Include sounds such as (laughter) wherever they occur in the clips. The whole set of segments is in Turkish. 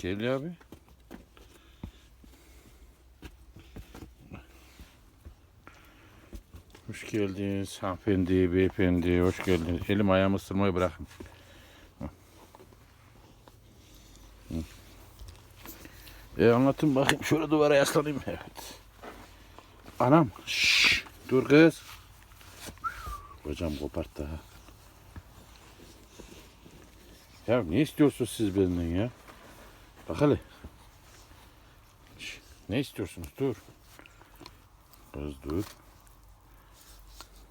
Gel abi. Hoş geldiniz hanımefendi, beyefendi, hoş geldiniz. Elim ayağımı ısırmayı bırakın. E anlatın bakayım, şöyle duvara yaslanayım. Evet. Anam, şşş, dur kız. Hocam koparttı ha. Ya ne istiyorsunuz siz benden ya? Bak hele. Ne istiyorsunuz? Dur. Kız dur.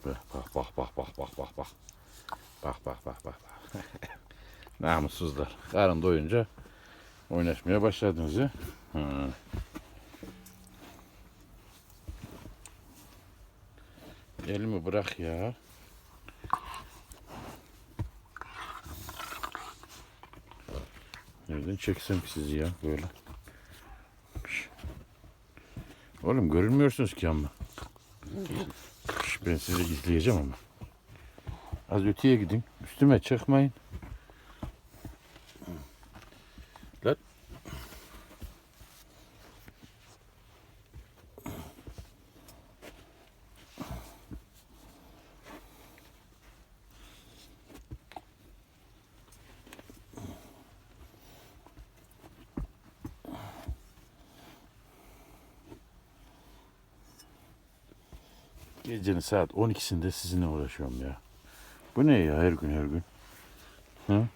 Bak bak bak bak bak bak bak bak. Bak bak bak bak. bak. (laughs) Namussuzlar. Karın doyunca oynaşmaya başladınız ya. Ha. Elimi bırak ya. Nereden çeksem sizi ya böyle. Oğlum görünmüyorsunuz ki ama. Ben sizi izleyeceğim ama. Az öteye gidin. Üstüme çıkmayın. Gecenin saat 12'sinde sizinle uğraşıyorum ya. Bu ne ya her gün her gün? Hı?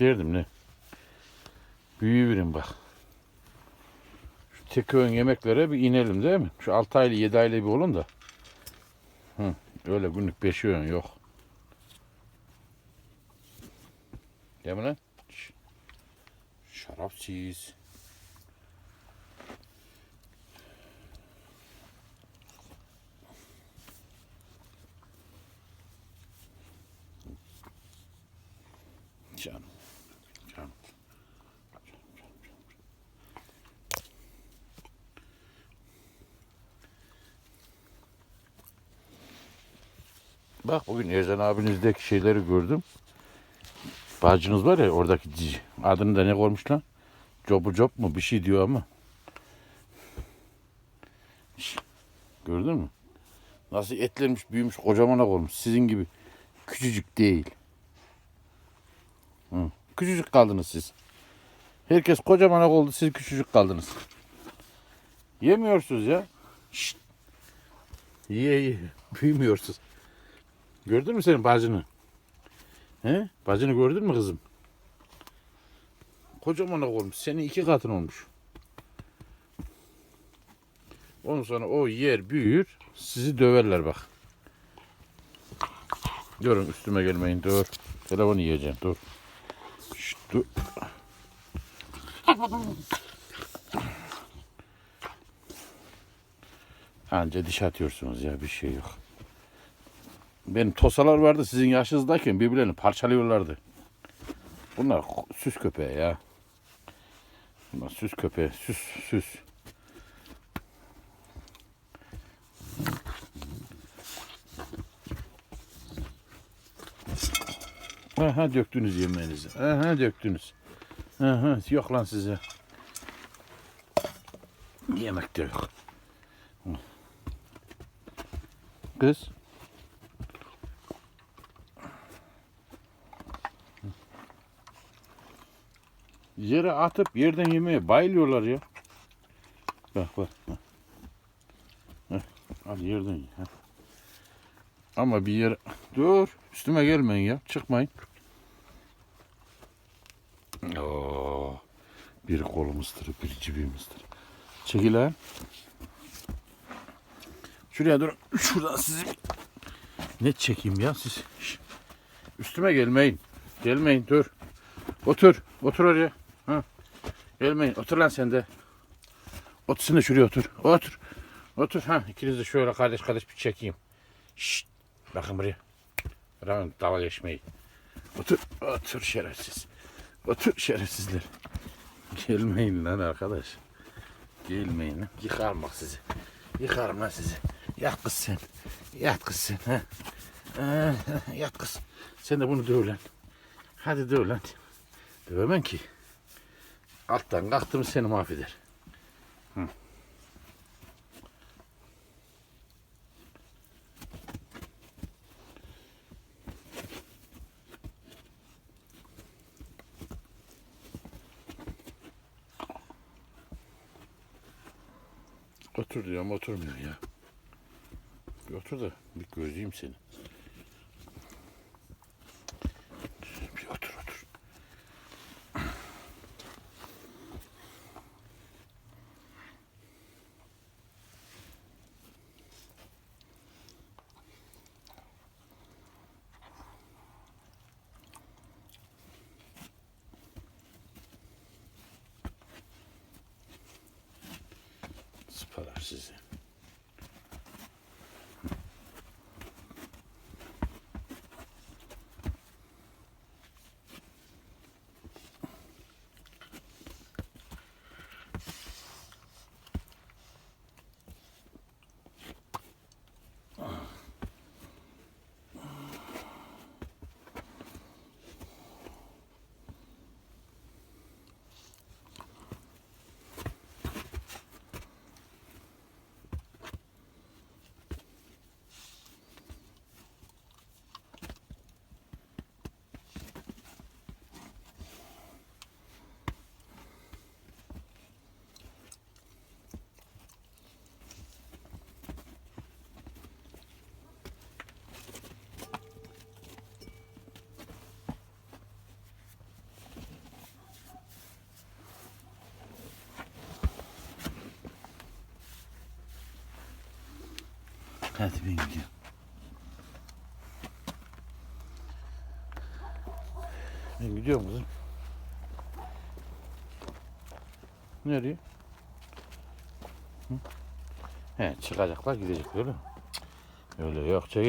Derdim ne? Büyüverin bak. Şu tek öğün yemeklere bir inelim değil mi? Şu 6 aylı 7 aylı bir olun da. Hı. Öyle günlük 5 öğün yok. Değil mi lan? Şş. Şarapsız. Canım. Canım. Bak bugün Erzen abinizdeki şeyleri gördüm. Bacınız var ya oradaki cici. Adını da ne koymuş lan? Cobu Job mu bir şey diyor ama. Gördün mü? Nasıl etlenmiş büyümüş kocamana olmuş. Sizin gibi küçücük değil. Hı. Küçücük kaldınız siz. Herkes kocaman oldu siz küçücük kaldınız. Yemiyorsunuz ya. Şşt. Ye ye. (laughs) Büyümüyorsunuz. Gördün mü senin bacını? He? Bacını gördün mü kızım? Kocaman olmuş. Senin iki katın olmuş. Ondan sonra o yer büyür. Sizi döverler bak. Durun üstüme gelmeyin dur. Telefonu yiyeceğim dur. Şşt, dur. Anca diş atıyorsunuz ya bir şey yok. Benim tosalar vardı sizin yaşınızdayken birbirlerini parçalıyorlardı. Bunlar süs köpeği ya. Bunlar süs köpeği, süs süs. Aha döktünüz yemeğinizi. Aha döktünüz. Aha yok lan size. Yemek de yok. Kız. Yere atıp yerden yemeye bayılıyorlar ya. Bak bak. bak. Heh, Al yerden ye. Ama bir yere... Dur. Üstüme gelmeyin ya. Çıkmayın. Oo. Biri kolumu ısırır, biri cibimi ısırır. Çekil lan. Şuraya dur. Şuradan sizi bir- ne çekeyim ya siz. Üstüme gelmeyin. Gelmeyin dur. Otur. Otur oraya. Ha. Gelmeyin. Otur lan sen de. Otur sen de şuraya otur. Otur. Otur. Ha. İkiniz de şöyle kardeş kardeş bir çekeyim. Şşt. Bakın buraya. Bırakın dalga geçmeyi. Otur. Otur şerefsiz. Otur şerefsizler. Gelmeyin lan arkadaş. Gelmeyin lan. Yıkarım bak sizi. Yıkarım lan sizi. Yat kız sen. Yat kız sen. Ha. Yat kız. Sen de bunu döv lan. Hadi döv lan. Dövemem ki. Alttan kalktım seni mahveder. Hı. Otur diyorum oturmuyor ya. Bir otur da bir gözleyeyim seni. Bir otur otur. Sıpalar sizi. Hadi ben gidiyorum. Ben gidiyorum kızım. Nereye? Hı? He çıkacaklar gidecekler öyle? Öyle yok çek.